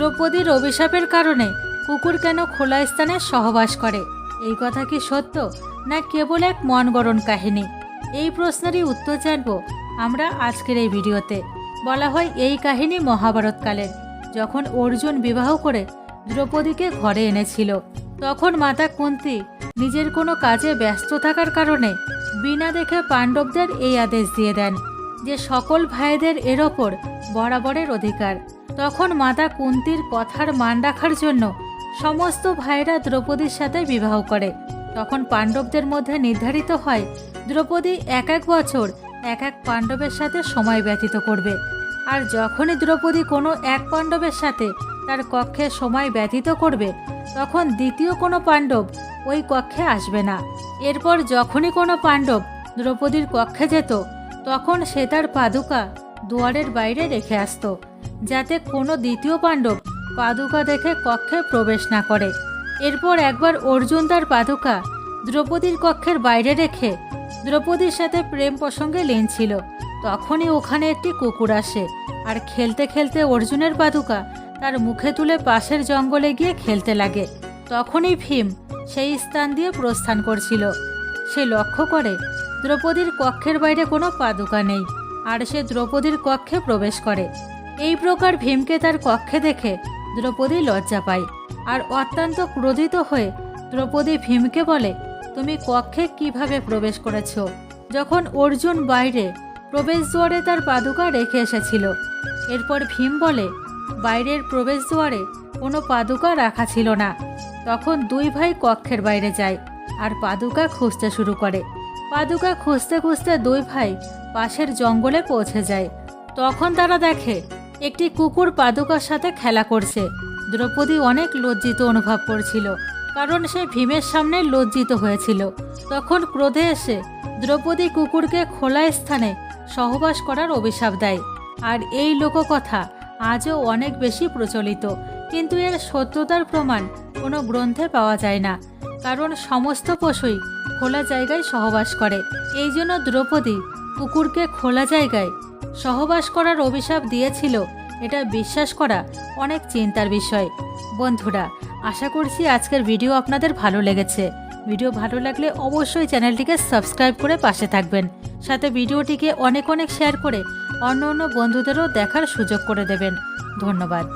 দ্রৌপদীর অভিশাপের কারণে কুকুর কেন খোলা স্থানে সহবাস করে? এই কথা কি সত্য, না কেবল এক মনগড়ন কাহিনী? এই প্রশ্নেরই উত্তর জানব আমরা আজকের এই ভিডিওতে। বলা হয় এই কাহিনী মহাভারতকালের। যখন অর্জুন বিবাহ করে দ্রৌপদীকে ঘরে এনেছিল, তখন মাতা কুন্তি নিজের কোনো কাজে ব্যস্ত থাকার কারণে বিনা দেখে পাণ্ডবদের এই আদেশ দিয়ে দেন যে সকল ভাইদের এর ওপর বরাবরের অধিকার। তখন মাতা কুন্তির কথার মান রাখার জন্য সমস্ত ভাইরা দ্রৌপদীর সাথে বিবাহ করে। তখন পাণ্ডবদের মধ্যে নির্ধারিত হয়, দ্রৌপদী এক এক বছর এক এক পাণ্ডবের সাথে সময় ব্যতীত করবে। আর যখনই দ্রৌপদী কোনো এক পাণ্ডবের সাথে তার কক্ষে সময় ব্যতীত করবে, তখন দ্বিতীয় কোনো পাণ্ডব ওই কক্ষে আসবে না। এরপর যখনই কোনো পাণ্ডব দ্রৌপদীর কক্ষে যেত, তখন সে তার পাদুকা দুয়ারের বাইরে রেখে আসতো, যাতে কোনো দ্বিতীয় পাণ্ডব পাদুকা দেখে কক্ষে প্রবেশ না করে। এরপর একবার অর্জুন তার পাদুকা দ্রৌপদীর কক্ষের বাইরে রেখে দ্রৌপদীর সাথে প্রেম প্রসঙ্গে লীন ছিল। তখনই ওখানে একটি কুকুর আসে আর খেলতে খেলতে অর্জুনের পাদুকা তার মুখে তুলে পাশের জঙ্গলে গিয়ে খেলতে লাগে। তখনই ভীম সেই স্থান দিয়ে প্রস্থান করছিল। সে লক্ষ্য করে দ্রৌপদীর কক্ষের বাইরে কোনো পাদুকা নেই। আর সে দ্রৌপদীর কক্ষে প্রবেশ করে। এই প্রকার ভীমকে তার কক্ষে দেখে দ্রৌপদী লজ্জা পায় আর অত্যন্ত ক্রোধিত হয়ে দ্রৌপদী ভীমকে বলে, তুমি কক্ষে কীভাবে প্রবেশ করেছ? যখন অর্জুন বাইরে প্রবেশ দুয়ারে তার পাদুকা রেখে এসেছিল, এরপর ভীম বলে, বাইরের প্রবেশ দুয়ারে কোনো পাদুকা রাখা ছিল না। তখন দুই ভাই কক্ষের বাইরে যায় আর পাদুকা খুঁজতে শুরু করে। পাদুকা খুঁজতে খুঁজতে দুই ভাই পাশের জঙ্গলে পৌঁছে যায়। তখন তারা দেখে, একটি কুকুর পাদুকার সাথে খেলা করছে। দ্রৌপদী অনেক লজ্জিত অনুভব করছিল, কারণ সে ভীমের সামনে লজ্জিত হয়েছিল। তখন ক্রোধে এসে দ্রৌপদী কুকুরকে খোলা স্থানে সহবাস করার অভিশাপ দেয়। আর এই লোককথা আজও অনেক বেশি প্রচলিত, কিন্তু এর সত্যতার প্রমাণ কোনো গ্রন্থে পাওয়া যায় না। কারণ সমস্ত পশুই খোলা জায়গায় সহবাস করে। এই জন্য দ্রৌপদী কুকুরকে খোলা জায়গায় সহবাস করার অভিশাপ দিয়েছিল। এটা বিশ্বাস করা অনেক চিন্তার বিষয়। বন্ধুরা, আশা করছি আজকের ভিডিও আপনাদের ভালো লেগেছে। ভিডিও ভালো লাগলে অবশ্যই চ্যানেলটিকে সাবস্ক্রাইব করে পাশে থাকবেন। সাথে ভিডিওটিকে অনেক অনেক শেয়ার করে অন্য অন্য বন্ধুদেরও দেখার সুযোগ করে দেবেন। ধন্যবাদ।